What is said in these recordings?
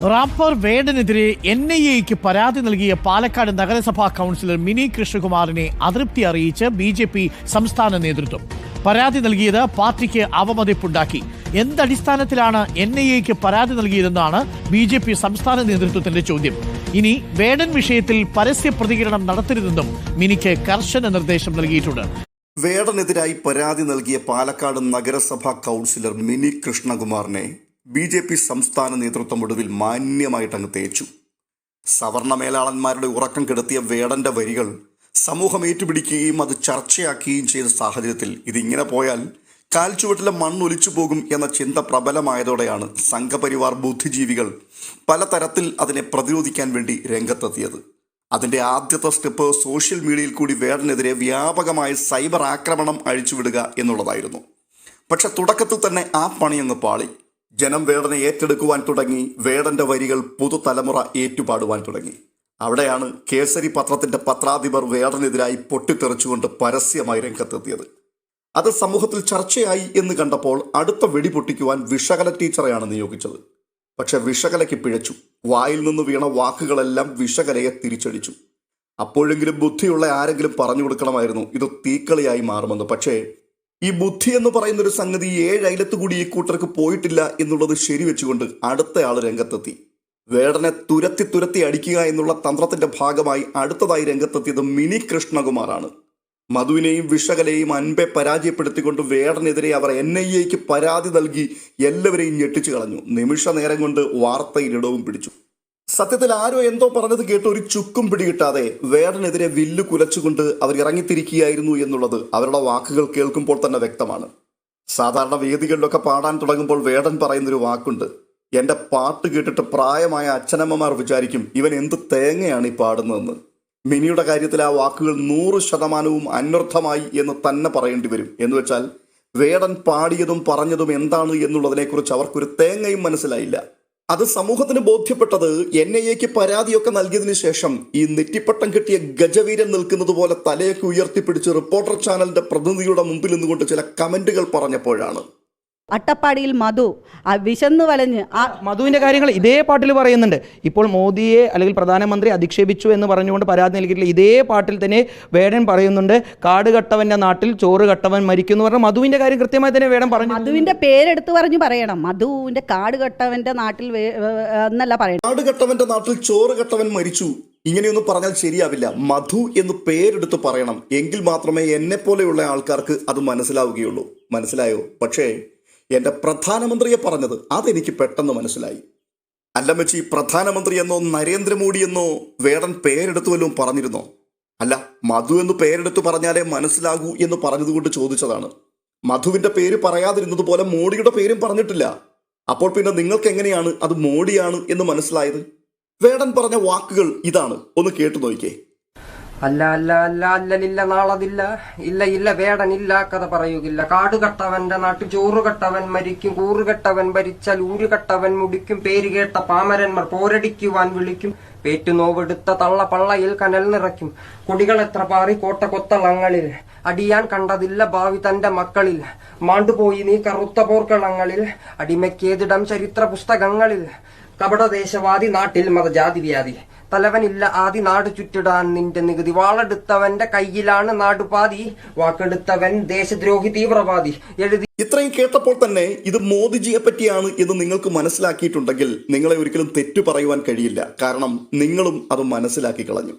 Wrapper വേടനെതിരെ N I എക്ക് പരാതി നൽകിയ പാലക്കാട് നഗരസഭാ കൗൺസിലർ മിനി കൃഷ്ണകുമാറിനെ അതൃപ്തി അറിയിച്ച് ബി ജെ പി സംസ്ഥാന നേതൃത്വം. പരാതി നൽകിയത് പാർട്ടിക്ക് അവമതിപ്പുണ്ടാക്കി. എന്തടിസ്ഥാനത്തിലാണ് എൻ ഐ എക്ക് പരാതി നൽകിയതെന്നാണ് ബി ജെ പി സംസ്ഥാന നേതൃത്വത്തിന്റെ ചോദ്യം. ഇനി വേടൻ വിഷയത്തിൽ പരസ്യ പ്രതികരണം നടത്തരുതെന്നും മിനിക്ക് കർശന നിർദ്ദേശം നൽകിയിട്ടുണ്ട്. വേടനെതിരായി പരാതി നൽകിയ പാലക്കാട് നഗരസഭാ കൗൺസിലർ മിനി കൃഷ്ണകുമാറിനെ ബി ജെ പി സംസ്ഥാന നേതൃത്വം ഒടുവിൽ മാന്യമായിട്ടങ്ങ് തേച്ചു. സവർണ മേലാളന്മാരുടെ ഉറക്കം കെടുത്തിയ വേടന്റെ വരികൾ സമൂഹം ഏറ്റുപിടിക്കുകയും അത് ചർച്ചയാക്കുകയും ചെയ്ത സാഹചര്യത്തിൽ ഇതിങ്ങനെ പോയാൽ കാൽച്ചുവട്ടിലെ മണ്ണൊലിച്ചു പോകും എന്ന ചിന്ത പ്രബലമായതോടെയാണ് സംഘപരിവാർ ബുദ്ധിജീവികൾ പലതരത്തിൽ അതിനെ പ്രതിരോധിക്കാൻ വേണ്ടി രംഗത്തെത്തിയത്. അതിന്റെ ആദ്യത്തെ സ്റ്റെപ്പ് സോഷ്യൽ മീഡിയയിൽ കൂടി വേടനെതിരെ വ്യാപകമായ സൈബർ ആക്രമണം അഴിച്ചുവിടുക എന്നുള്ളതായിരുന്നു. പക്ഷെ തുടക്കത്തിൽ തന്നെ ആ പണിയങ്ങ് പാളി. ജനം വേടനെ ഏറ്റെടുക്കുവാൻ തുടങ്ങി വേടന്റെ വരികൾ പുതുതലമുറ ഏറ്റുപാടുവാൻ തുടങ്ങി. അവിടെയാണ് കേസരി പത്രത്തിന്റെ പത്രാധിപർ വേടനെതിരായി പൊട്ടിത്തെറിച്ചുകൊണ്ട് പരസ്യമായി രംഗത്തെത്തിയത്. അത് സമൂഹത്തിൽ ചർച്ചയായി എന്ന് കണ്ടപ്പോൾ അടുത്ത വെടി പൊട്ടിക്കുവാൻ വിഷകല ടീച്ചറെയാണ് നിയോഗിച്ചത്. പക്ഷെ വിഷകലയ്ക്ക് പിഴച്ചു. വായിൽ നിന്ന് വീണ വാക്കുകളെല്ലാം വിഷകലയെ തിരിച്ചടിച്ചു. അപ്പോഴെങ്കിലും ബുദ്ധിയുള്ള ആരെങ്കിലും പറഞ്ഞു കൊടുക്കണമായിരുന്നു ഇത് തീക്കളിയായി മാറുമെന്ന്. പക്ഷേ ഈ ബുദ്ധി എന്ന് പറയുന്ന ഒരു സംഗതി ഏഴ് കൂടി ഈ കൂട്ടർക്ക് പോയിട്ടില്ല എന്നുള്ളത് ശരി വെച്ചുകൊണ്ട് അടുത്തയാൾ രംഗത്തെത്തി. വേടനെ തുരത്തി തുരത്തി അടിക്കുക എന്നുള്ള തന്ത്രത്തിന്റെ ഭാഗമായി അടുത്തതായി രംഗത്തെത്തിയത് മിനി കൃഷ്ണകുമാറാണ്. മധുവിനെയും വിഷകലെയും അൻപെ പരാജയപ്പെടുത്തിക്കൊണ്ട് വേടനെതിരെ അവർ എൻ ഐ എക്ക് പരാതി നൽകി എല്ലാവരെയും ഞെട്ടിച്ചു കളഞ്ഞു. നിമിഷ നേരം കൊണ്ട് വാർത്തയിൽ ഇടവും പിടിച്ചു. സത്യത്തിൽ ആരോ എന്തോ പറഞ്ഞത് കേട്ട് ഒരു ചുക്കും പിടികിട്ടാതെ വേടനെതിരെ വില്ല് കുലച്ചുകൊണ്ട് അവർ ഇറങ്ങിത്തിരിക്കുകയായിരുന്നു എന്നുള്ളത് അവരുടെ വാക്കുകൾ കേൾക്കുമ്പോൾ തന്നെ വ്യക്തമാണ്. സാധാരണ വേദികളിലൊക്കെ പാടാൻ തുടങ്ങുമ്പോൾ വേടൻ പറയുന്നൊരു വാക്കുണ്ട്. എന്റെ പാട്ട് കേട്ടിട്ട് പ്രായമായ അച്ഛനമ്മമാർ വിചാരിക്കും ഇവൻ എന്ത് തേങ്ങയാണ് ഈ പാടുന്നതെന്ന്. മിനിയുടെ കാര്യത്തിൽ ആ വാക്കുകൾ നൂറ് ശതമാനവും അന്വർത്ഥമായി എന്ന് തന്നെ പറയേണ്ടി വരും. എന്ന് വെച്ചാൽ വേടൻ പാടിയതും പറഞ്ഞതും എന്താണ് എന്നുള്ളതിനെക്കുറിച്ച് അവർക്കൊരു തേങ്ങയും മനസ്സിലായില്ല. അത് സമൂഹത്തിന് ബോധ്യപ്പെട്ടത് എൻ ഐ എക്ക് പരാതിയൊക്കെ നൽകിയതിനു ശേഷം ഈ നെറ്റിപ്പട്ടം കിട്ടിയ ഗജവീരൻ നിൽക്കുന്നത് പോലെ തലയൊക്കെ ഉയർത്തിപ്പിടിച്ച് റിപ്പോർട്ടർ ചാനലിന്റെ പ്രതിനിധിയുടെ മുമ്പിൽ നിന്നുകൊണ്ട് ചില കമന്റുകൾ പറഞ്ഞപ്പോഴാണ്. അട്ടപ്പാടിയിൽ മധു ആ വിശന്നു വലഞ്ഞ് ആ മധുവിന്റെ കാര്യങ്ങൾ ഇതേ പാട്ടിൽ പറയുന്നുണ്ട്. ഇപ്പോൾ മോദിയെ അല്ലെങ്കിൽ പ്രധാനമന്ത്രി അധിക്ഷേപിച്ചു എന്ന് പറഞ്ഞുകൊണ്ട് പരാതി നൽകിയിട്ടില്ല. ഇതേ പാട്ടിൽ തന്നെ വേടൻ പറയുന്നുണ്ട് കാട് കട്ടവന്റെ നാട്ടിൽ ചോറ് കട്ടവൻ മരിക്കുന്നു എന്ന് പറഞ്ഞാൽ മധുവിന്റെ കാര്യം കൃത്യമായി തന്നെ വേടൻ പറഞ്ഞു. മധുവിന്റെ പേരെടുത്ത് പറഞ്ഞു പറയണം. മധുവിന്റെ കാട് കട്ടവന്റെ നാട്ടിൽ എന്നല്ല പറയണം. കാട് കട്ടവന്റെ നാട്ടിൽ ചോറ് കട്ടവൻ മരിച്ചു. ഇങ്ങനെയൊന്നും പറഞ്ഞാൽ ശരിയാവില്ല. മധു എന്ന് പേരെടുത്ത് പറയണം. എങ്കിൽ മാത്രമേ എന്നെ പോലെയുള്ള ആൾക്കാർക്ക് അത് മനസ്സിലാവുകയുള്ളൂ. മനസ്സിലായോ? പക്ഷേ എന്റെ പ്രധാനമന്ത്രിയെ പറഞ്ഞത് അതെനിക്ക് പെട്ടെന്ന് മനസ്സിലായി. അല്ല മച്ചി പ്രധാനമന്ത്രി എന്നോ നരേന്ദ്രമോദി എന്നോ വേടൻ പേരെടുത്തു വല്ലതും പറഞ്ഞിരുന്നോ? അല്ല മധു എന്ന് പേരെടുത്തു പറഞ്ഞാലേ മനസ്സിലാകൂ എന്ന് പറഞ്ഞതുകൊണ്ട് ചോദിച്ചതാണ്. മധുവിന്റെ പേര് പറയാതിരുന്നത് പോലെ മോഡിയുടെ പേരും പറഞ്ഞിട്ടില്ല. അപ്പോൾ പിന്നെ നിങ്ങൾക്ക് എങ്ങനെയാണ് അത് മോഡിയാണ് എന്ന് മനസ്സിലായത്? വേടൻ പറഞ്ഞ വാക്കുകൾ ഇതാണ്. ഒന്ന് കേട്ടു നോക്കിക്കേ അല്ല അല്ല അല്ല അല്ലലില്ല നാളതില്ല. ഇല്ല ഇല്ല വേടനില്ല കഥ പറയുകില്ല. കാടുകട്ടവന്റെ നാട്ടു നാട്ടിൽ ചോറ് മരിക്കും. കൂറുകെട്ടവൻ ഭരിച്ചാൽ ഊരുകട്ടവൻ മുടിക്കും. പേരുകേട്ട പാമരന്മാർ പോരടിക്കുവാൻ വിളിക്കും. പേറ്റുനോവെടുത്ത തള്ള പള്ളയിൽ കനൽ നിറയ്ക്കും. കൊടികൾ എത്ര പാറി കോട്ട കൊത്തളങ്ങളിൽ. അടിയാൻ കണ്ടതില്ല ഭാവി തന്റെ മക്കളിൽ. മാണ്ടുപോയി നീ കറുത്ത പോർക്കളങ്ങളിൽ. അടിമയ്ക്കേതിടം ചരിത്ര പുസ്തകങ്ങളിൽ. കപടദേശവാദി നാട്ടിൽ മതജാതി വ്യാധി തലവനില്ല ആദി നാട് ചുറ്റിടാൻ നിന്റെ നികുതി. വാളെടുത്തവന്റെ കയ്യിലാണ് നാടുപാതി. വാക്കെടുത്തവൻ ദേശദ്രോഹി തീവ്രവാദി. എഴുതി ഇത്രയും കേട്ടപ്പോൾ തന്നെ ഇത് മോദിജിയെ പറ്റിയാണ് എന്ന് നിങ്ങൾക്ക് മനസ്സിലാക്കിയിട്ടുണ്ടെങ്കിൽ നിങ്ങളെ ഒരിക്കലും തെറ്റു പറയുവാൻ കഴിയില്ല. കാരണം നിങ്ങളും അത് മനസ്സിലാക്കി കളഞ്ഞു.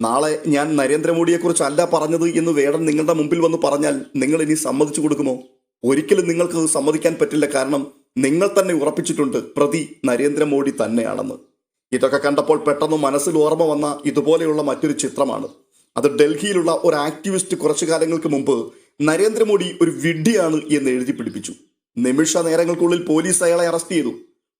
നാളെ ഞാൻ നരേന്ദ്രമോദിയെക്കുറിച്ച് അല്ല പറഞ്ഞത് എന്ന് വേടൻ നിങ്ങളുടെ മുമ്പിൽ വന്ന് പറഞ്ഞാൽ നിങ്ങൾ ഇനി സമ്മതിച്ചു കൊടുക്കുമോ? ഒരിക്കലും നിങ്ങൾക്ക് സമ്മതിക്കാൻ പറ്റില്ല. കാരണം നിങ്ങൾ തന്നെ ഉറപ്പിച്ചിട്ടുണ്ട് പ്രതി നരേന്ദ്രമോദി തന്നെയാണെന്ന്. ഇതൊക്കെ കണ്ടപ്പോൾ പെട്ടെന്ന് മനസ്സിൽ ഓർമ്മ വന്ന ഇതുപോലെയുള്ള മറ്റൊരു ചിത്രമാണ്. അത് ഡൽഹിയിലുള്ള ഒരു ആക്ടിവിസ്റ്റ് കുറച്ചു കാലങ്ങൾക്ക് മുമ്പ് നരേന്ദ്രമോദി ഒരു വിഡ്ഢിയാണ് എന്ന് എഴുതി പിടിപ്പിച്ചു. നിമിഷ നേരങ്ങൾക്കുള്ളിൽ പോലീസ് അയാളെ അറസ്റ്റ് ചെയ്തു.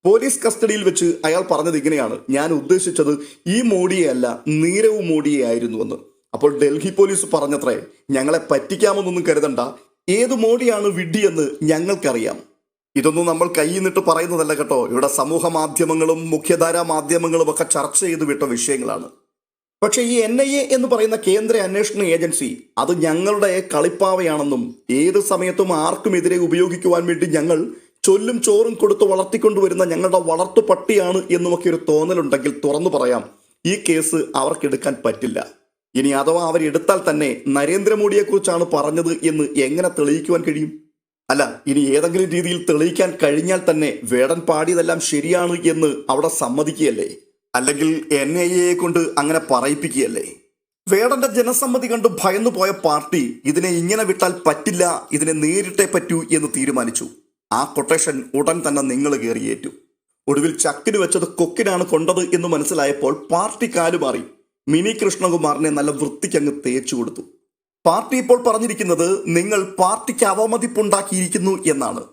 പോലീസ് കസ്റ്റഡിയിൽ വെച്ച് അയാൾ പറഞ്ഞത് ഇങ്ങനെയാണ്. ഞാൻ ഉദ്ദേശിച്ചത് ഈ മോഡിയെ അല്ല നീരവ് മോഡിയെ ആയിരുന്നുവെന്ന് അപ്പോൾ ഡൽഹി പോലീസ് പറഞ്ഞത്രേ ഞങ്ങളെ പറ്റിക്കാമെന്നൊന്നും കരുതണ്ട. ഏത് മോഡിയാണ് വിഡ്ഢിയെന്ന് ഞങ്ങൾക്കറിയാം. ഇതൊന്നും നമ്മൾ കൈന്നിട്ട് പറയുന്നതല്ല കേട്ടോ. ഇവിടെ സമൂഹ മാധ്യമങ്ങളും മുഖ്യധാരാ മാധ്യമങ്ങളും ഒക്കെ ചർച്ച ചെയ്ത് വിട്ട വിഷയങ്ങളാണ്. പക്ഷേ ഈ എൻ ഐ എ എന്ന് പറയുന്ന കേന്ദ്ര അന്വേഷണ ഏജൻസി അത് ഞങ്ങളുടെ കളിപ്പാവയാണെന്നും ഏത് സമയത്തും ആർക്കുമെതിരെ ഉപയോഗിക്കുവാൻ വേണ്ടി ഞങ്ങൾ ചൊല്ലും ചോറും കൊടുത്ത് വളർത്തിക്കൊണ്ടുവരുന്ന ഞങ്ങളുടെ വളർത്തു പട്ടിയാണ് എന്നുമൊക്കെ ഒരു തോന്നലുണ്ടെങ്കിൽ തുറന്നു പറയാം. ഈ കേസ് അവർക്കെടുക്കാൻ പറ്റില്ല. ഇനി അഥവാ അവരെടുത്താൽ തന്നെ നരേന്ദ്രമോദിയെക്കുറിച്ചാണ് പറഞ്ഞത് എന്ന് എങ്ങനെ തെളിയിക്കുവാൻ കഴിയും? അല്ല ഇനി ഏതെങ്കിലും രീതിയിൽ തെളിയിക്കാൻ കഴിഞ്ഞാൽ തന്നെ വേടൻ പാടിയതെല്ലാം ശരിയാണ് എന്ന് അവിടെ സമ്മതിക്കുകയല്ലേ? അല്ലെങ്കിൽ എൻ ഐ എയെ കൊണ്ട് അങ്ങനെ പറയിപ്പിക്കുകയല്ലേ? വേടന്റെ ജനസമ്മതി കണ്ട് ഭയന്നു പോയ പാർട്ടി ഇതിനെ ഇങ്ങനെ വിട്ടാൽ പറ്റില്ല ഇതിനെ നേരിട്ടേ പറ്റൂ എന്ന് തീരുമാനിച്ചു. ആ കൊട്ടേഷൻ ഉടൻ തന്നെ നിങ്ങൾ കയറിയേറ്റു. ഒടുവിൽ ചക്കിന് വെച്ചത് കൊക്കിനാണ് കൊണ്ടത് എന്ന് മനസ്സിലായപ്പോൾ പാർട്ടി കാലുമാറി മിനി കൃഷ്ണകുമാറിനെ നല്ല വൃത്തിക്കങ്ങ് തേച്ചു കൊടുത്തു പാർട്ടി ഇപ്പോൾ പറഞ്ഞിരിക്കുന്നത് നിങ്ങൾ പാർട്ടിക്ക് അവമതിപ്പുണ്ടാക്കിയിരിക്കുന്നു എന്നാണ്.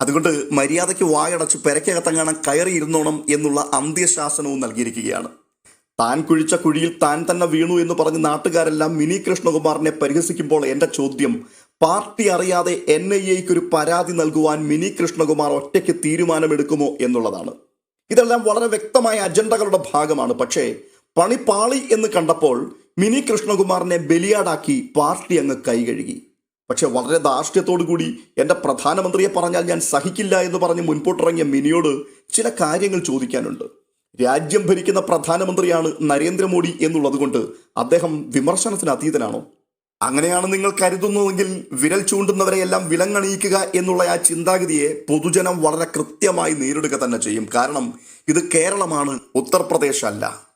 അതുകൊണ്ട് മര്യാദയ്ക്ക് വായടച്ച് പെരക്കകത്തങ്ങാണം കയറിയിരുന്നോണം എന്നുള്ള അന്ത്യശാസനവും നൽകിയിരിക്കുകയാണ്. താൻ കുഴിച്ച കുഴിയിൽ താൻ തന്നെ വീണു എന്ന് പറഞ്ഞ് നാട്ടുകാരെല്ലാം മിനി കൃഷ്ണകുമാറിനെ പരിഹസിക്കുമ്പോൾ എന്റെ ചോദ്യം പാർട്ടി അറിയാതെ എൻ ഐ എക്ക് ഒരു പരാതി നൽകുവാൻ മിനി കൃഷ്ണകുമാർ ഒറ്റയ്ക്ക് തീരുമാനമെടുക്കുമോ എന്നുള്ളതാണ്. ഇതെല്ലാം വളരെ വ്യക്തമായ അജണ്ടകളുടെ ഭാഗമാണ്. പക്ഷേ പണി പാളി എന്ന് കണ്ടപ്പോൾ മിനി കൃഷ്ണകുമാറിനെ ബലിയാടാക്കി പാർട്ടി അങ്ങ് കൈകഴുകി പക്ഷെ വളരെ ധാർഷ്ട്യത്തോടു കൂടി എന്റെ പ്രധാനമന്ത്രിയെ പറഞ്ഞാൽ ഞാൻ സഹിക്കില്ല എന്ന് പറഞ്ഞ് മുൻപോട്ടിറങ്ങിയ മിനിയോട് ചില കാര്യങ്ങൾ ചോദിക്കാനുണ്ട്. രാജ്യം ഭരിക്കുന്ന പ്രധാനമന്ത്രിയാണ് നരേന്ദ്രമോദി എന്നുള്ളതുകൊണ്ട് അദ്ദേഹം വിമർശനത്തിന് അതീതനാണോ? അങ്ങനെയാണ് നിങ്ങൾ കരുതുന്നതെങ്കിൽ വിരൽ ചൂണ്ടുന്നവരെയെല്ലാം വിലങ്ങണിയിക്കുക എന്നുള്ള ആ ചിന്താഗതിയെ പൊതുജനം വളരെ കൃത്യമായി നേരിടുക തന്നെ ചെയ്യും. കാരണം ഇത് കേരളമാണ് ഉത്തർപ്രദേശ് അല്ല.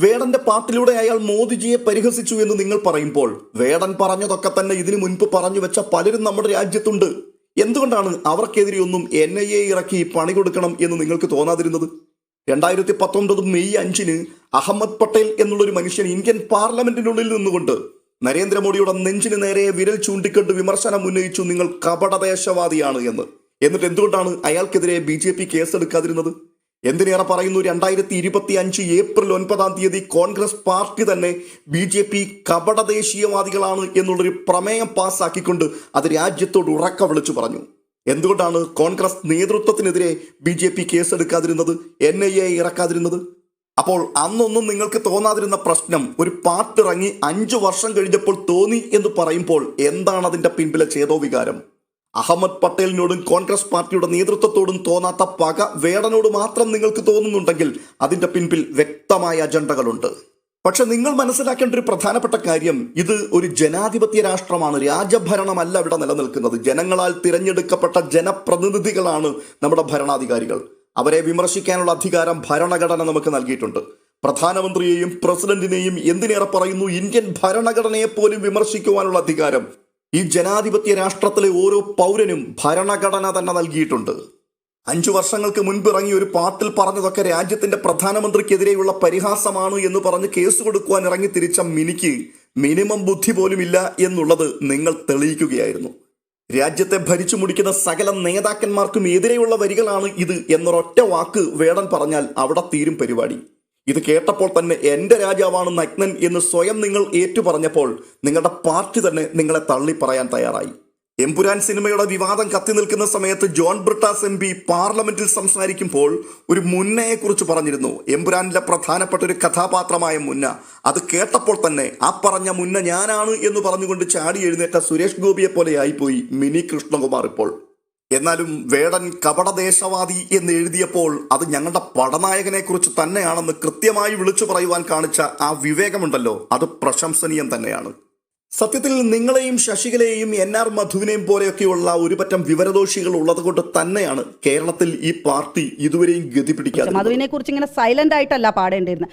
വേടന്റെ പാട്ടിലൂടെ അയാൾ മോദിജിയെ പരിഹസിച്ചു എന്ന് നിങ്ങൾ പറയുമ്പോൾ വേടൻ പറഞ്ഞതൊക്കെ തന്നെ ഇതിനു മുൻപ് പറഞ്ഞു വെച്ച പലരും നമ്മുടെ രാജ്യത്തുണ്ട്. എന്തുകൊണ്ടാണ് അവർക്കെതിരെ ഒന്നും എൻ ഐ എ ഇറക്കി പണി കൊടുക്കണം എന്ന് നിങ്ങൾക്ക് തോന്നാതിരുന്നത്? രണ്ടായിരത്തി പത്തൊൻപത് മെയ് അഞ്ചിന് അഹമ്മദ് പട്ടേൽ എന്നുള്ളൊരു മനുഷ്യൻ ഇന്ത്യൻ പാർലമെന്റിനുള്ളിൽ നിന്നുകൊണ്ട് നരേന്ദ്രമോദിയുടെ നെഞ്ചിന് നേരെ വിരൽ ചൂണ്ടിക്കൊണ്ട് വിമർശനം ഉന്നയിച്ചു നിങ്ങൾ കപടദേശവാദിയാണ് എന്ന്. എന്നിട്ട് എന്തുകൊണ്ടാണ് അയാൾക്കെതിരെ ബി ജെ പി കേസെടുക്കാതിരുന്നത്? എന്തിനേറെ പറയുന്നു? രണ്ടായിരത്തി ഇരുപത്തി അഞ്ച് ഏപ്രിൽ ഒൻപതാം തീയതി കോൺഗ്രസ് പാർട്ടി തന്നെ ബി ജെ പി കപട ദേശീയവാദികളാണ് എന്നുള്ളൊരു പ്രമേയം പാസ്സാക്കിക്കൊണ്ട് അത് രാജ്യത്തോട് ഉറക്ക വിളിച്ചു പറഞ്ഞു. എന്തുകൊണ്ടാണ് കോൺഗ്രസ് നേതൃത്വത്തിനെതിരെ ബി ജെ പി കേസെടുക്കാതിരുന്നത്? എൻ ഐ എ ഇറക്കാതിരുന്നത്? അപ്പോൾ അന്നൊന്നും നിങ്ങൾക്ക് തോന്നാതിരുന്ന പ്രശ്നം ഒരു പാട്ടിറങ്ങി അഞ്ചു വർഷം കഴിഞ്ഞപ്പോൾ തോന്നി എന്ന് പറയുമ്പോൾ എന്താണ് അതിന്റെ പിൻപിലെ ചേതോവികാരം അഹമ്മദ് പട്ടേലിനോടും കോൺഗ്രസ് പാർട്ടിയുടെ നേതൃത്വത്തോടും തോന്നാത്ത പക വേടനോട് മാത്രം നിങ്ങൾക്ക് തോന്നുന്നുണ്ടെങ്കിൽ അതിന്റെ പിൻപിൽ വ്യക്തമായ അജണ്ടകളുണ്ട്. പക്ഷെ നിങ്ങൾ മനസ്സിലാക്കേണ്ട ഒരു പ്രധാനപ്പെട്ട കാര്യം ഇത് ഒരു ജനാധിപത്യ രാഷ്ട്രമാണ്. രാജഭരണമല്ല ഇവിടെ നിലനിൽക്കുന്നത്. ജനങ്ങളാൽ തിരഞ്ഞെടുക്കപ്പെട്ട ജനപ്രതിനിധികളാണ് നമ്മുടെ ഭരണാധികാരികൾ. അവരെ വിമർശിക്കാനുള്ള അധികാരം ഭരണഘടന നമുക്ക് നൽകിയിട്ടുണ്ട്. പ്രധാനമന്ത്രിയെയും പ്രസിഡന്റിനെയും എന്തിനേറെ പറയുന്നു? ഇന്ത്യൻ ഭരണഘടനയെ പോലും വിമർശിക്കുവാനുള്ള അധികാരം ഈ ജനാധിപത്യ രാഷ്ട്രത്തിലെ ഓരോ പൗരനും ഭരണഘടന തന്നെ നൽകിയിട്ടുണ്ട്. അഞ്ചു വർഷങ്ങൾക്ക് മുൻപ് ഇറങ്ങിയ ഒരു പാട്ടിൽ പറഞ്ഞതൊക്കെ രാജ്യത്തിന്റെ പ്രധാനമന്ത്രിക്കെതിരെയുള്ള പരിഹാസമാണ് എന്ന് പറഞ്ഞ് കേസ് കൊടുക്കുവാൻ ഇറങ്ങി തിരിച്ച മിനിക്ക് മിനിമം ബുദ്ധി പോലും ഇല്ല എന്നുള്ളത് നിങ്ങൾ തെളിയിക്കുകയായിരുന്നു. രാജ്യത്തെ ഭരിച്ചു മുടിക്കുന്ന സകല നേതാക്കന്മാർക്കും എതിരെയുള്ള വരികളാണ് ഇത് എന്നൊരൊറ്റ വാക്ക് വേടൻ പറഞ്ഞാൽ അവിടെ തീരും പരിപാടി. ഇത് കേട്ടപ്പോൾ തന്നെ എന്റെ രാജാവാണ് നഗ്നൻ എന്ന് സ്വയം നിങ്ങൾ ഏറ്റു പറഞ്ഞപ്പോൾ നിങ്ങളുടെ പാർട്ടി തന്നെ നിങ്ങളെ തള്ളി പറയാൻ തയ്യാറായി. എംപുരാൻ സിനിമയുടെ വിവാദം കത്തി നിൽക്കുന്ന സമയത്ത് ജോൺ ബ്രിട്ടാസ് എം പി പാർലമെന്റിൽ സംസാരിക്കുമ്പോൾ ഒരു മുന്നയെക്കുറിച്ച് പറഞ്ഞിരുന്നു. എംപുരാനിലെ പ്രധാനപ്പെട്ട ഒരു കഥാപാത്രമായ മുന്ന. അത് കേട്ടപ്പോൾ തന്നെ ആ പറഞ്ഞ മുന്ന ഞാനാണ് എന്ന് പറഞ്ഞുകൊണ്ട് ചാടി എഴുന്നേറ്റ സുരേഷ് ഗോപിയെ പോലെ പോയി മിനി കൃഷ്ണകുമാർ ഇപ്പോൾ. എന്നാലും വേടൻ കപടദേശവാദി എന്ന് എഴുതിയപ്പോൾ അത് ഞങ്ങളുടെ പടനായകനെ കുറിച്ച് തന്നെയാണെന്ന് കൃത്യമായി വിളിച്ചു പറയുവാൻ കാണിച്ച ആ വിവേകമുണ്ടല്ലോ. അത് പ്രശംസനീയം തന്നെയാണ്. സത്യത്തിൽ നിങ്ങളെയും ശശികലയെയും എൻ ആർ മധുവിനെയും പോലെയൊക്കെയുള്ള ഒരുപറ്റം വിവരദോഷികൾ ഉള്ളത് കൊണ്ട് തന്നെയാണ് കേരളത്തിൽ ഈ പാർട്ടി ഇതുവരെയും ഗതി പിടിക്കാതെ മധുവിനെ കുറിച്ച് ഇങ്ങനെ സൈലന്റ് ആയിട്ടല്ല പാടേണ്ടിരുന്നത്.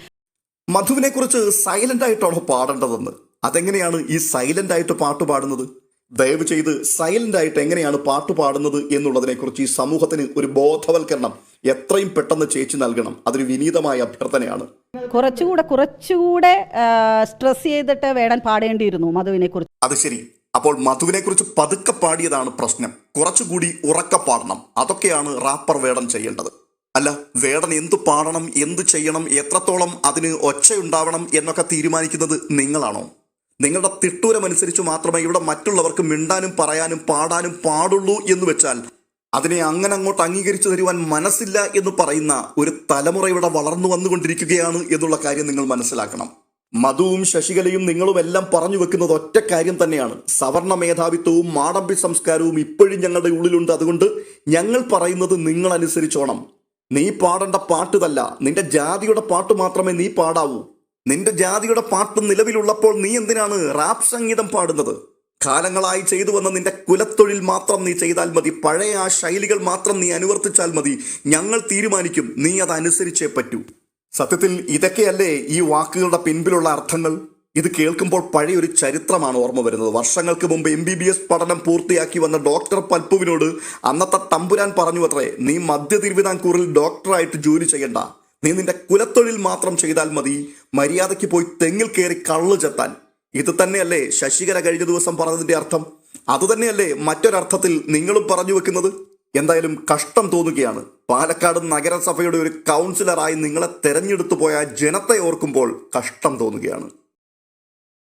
മധുവിനെ കുറിച്ച് സൈലന്റ് ആയിട്ടാണോ പാടേണ്ടതെന്ന്? അതെങ്ങനെയാണ് ഈ സൈലന്റ് ആയിട്ട് പാട്ട് പാടുന്നത്? ദയവ് ചെയ്ത് സൈലന്റ് ആയിട്ട് എങ്ങനെയാണ് പാട്ട് പാടുന്നത് എന്നുള്ളതിനെക്കുറിച്ച് ഈ സമൂഹത്തിന് ഒരു ബോധവൽക്കരണം എത്രയും പെട്ടെന്ന് ചേച്ചി നൽകണം. അതൊരു വിനീതമായ അഭ്യർത്ഥനയാണ്. കുറച്ചുകൂടെ കുറച്ചുകൂടെ സ്ട്രെസ് ചെയ്തിട്ട് വേടൻ പാടേണ്ടിയിരുന്നു മധുവിനെ കുറിച്ച്. അത് ശരി. അപ്പോൾ മധുവിനെ കുറിച്ച് പതുക്കെ പാടിയതാണ് പ്രശ്നം. കുറച്ചുകൂടി ഉറക്ക പാടണം. അതൊക്കെയാണ് റാപ്പർ വേടൻ ചെയ്യേണ്ടത്. അല്ല വേടൻ എന്ത് പാടണം എന്ത് ചെയ്യണം എത്രത്തോളം അതിന് ഒച്ചയുണ്ടാവണം എന്നൊക്കെ തീരുമാനിക്കുന്നത് നിങ്ങളാണോ? നിങ്ങളുടെ തിട്ടൂരമനുസരിച്ച് മാത്രമേ ഇവിടെ മറ്റുള്ളവർക്ക് മിണ്ടാനും പറയാനും പാടാനും പാടുള്ളൂ എന്ന് വെച്ചാൽ അതിനെ അങ്ങനെ അങ്ങോട്ട് അംഗീകരിച്ചു തരുവാൻ മനസ്സില്ല എന്ന് പറയുന്ന ഒരു തലമുറ ഇവിടെ വളർന്നു വന്നുകൊണ്ടിരിക്കുകയാണ് എന്നുള്ള കാര്യം നിങ്ങൾ മനസ്സിലാക്കണം. മധുവും ശശികലയും നിങ്ങളും എല്ലാം പറഞ്ഞു വെക്കുന്നത് ഒറ്റ കാര്യം തന്നെയാണ്. സവർണ മേധാവിത്വവും മാടമ്പി സംസ്കാരവും ഇപ്പോഴും ഞങ്ങളുടെ ഉള്ളിലുണ്ട്. അതുകൊണ്ട് ഞങ്ങൾ പറയുന്നത് നിങ്ങൾ അനുസരിച്ചോണം നീ പാടേണ്ട പാട്ടുതല്ല നിന്റെ ജാതിയുടെ പാട്ട് മാത്രമേ നീ പാടാവൂ. നിന്റെ ജാതിയുടെ പാട്ട് നിലവിലുള്ളപ്പോൾ നീ എന്തിനാണ് റാപ്പ് സംഗീതം പാടുന്നത്? കാലങ്ങളായി ചെയ്തു വന്ന നിന്റെ കുലത്തൊഴിൽ മാത്രം നീ ചെയ്താൽ മതി. പഴയ ആ ശൈലികൾ മാത്രം നീ അനുവർത്തിച്ചാൽ മതി. ഞങ്ങൾ തീരുമാനിക്കും. നീ അതനുസരിച്ചേ പറ്റൂ. സത്യത്തിൽ ഇതൊക്കെയല്ലേ ഈ വാക്കുകളുടെ പിൻപിലുള്ള അർത്ഥങ്ങൾ? ഇത് കേൾക്കുമ്പോൾ പഴയ ഒരു ചരിത്രമാണ് ഓർമ്മ വരുന്നത്. വർഷങ്ങൾക്ക് മുമ്പ് എം ബി ബി എസ് പഠനം പൂർത്തിയാക്കി വന്ന ഡോക്ടർ പൽപ്പുവിനോട് അന്നത്തെ തമ്പുരാൻ പറഞ്ഞു അത്രേ നീ മധ്യ തിരുവിതാംകൂറിൽ ഡോക്ടറായിട്ട് ജോലി ചെയ്യണ്ട. നീ നിന്റെ കുലത്തൊഴിൽ മാത്രം ചെയ്താൽ മതി. മര്യാദയ്ക്ക് പോയി തെങ്ങിൽ കയറി കള്ളു ചെത്താൻ. ഇത് തന്നെയല്ലേ ശശികര കഴിഞ്ഞ ദിവസം പറഞ്ഞതിന്റെ അർത്ഥം? അതുതന്നെയല്ലേ മറ്റൊരർത്ഥത്തിൽ നിങ്ങളും പറഞ്ഞു വെക്കുന്നത്? എന്തായാലും കഷ്ടം തോന്നുകയാണ്. പാലക്കാട് നഗരസഭയുടെ ഒരു കൗൺസിലറായി നിങ്ങളെ തെരഞ്ഞെടുത്തു പോയ ജനത്തെ ഓർക്കുമ്പോൾ കഷ്ടം തോന്നുകയാണ്.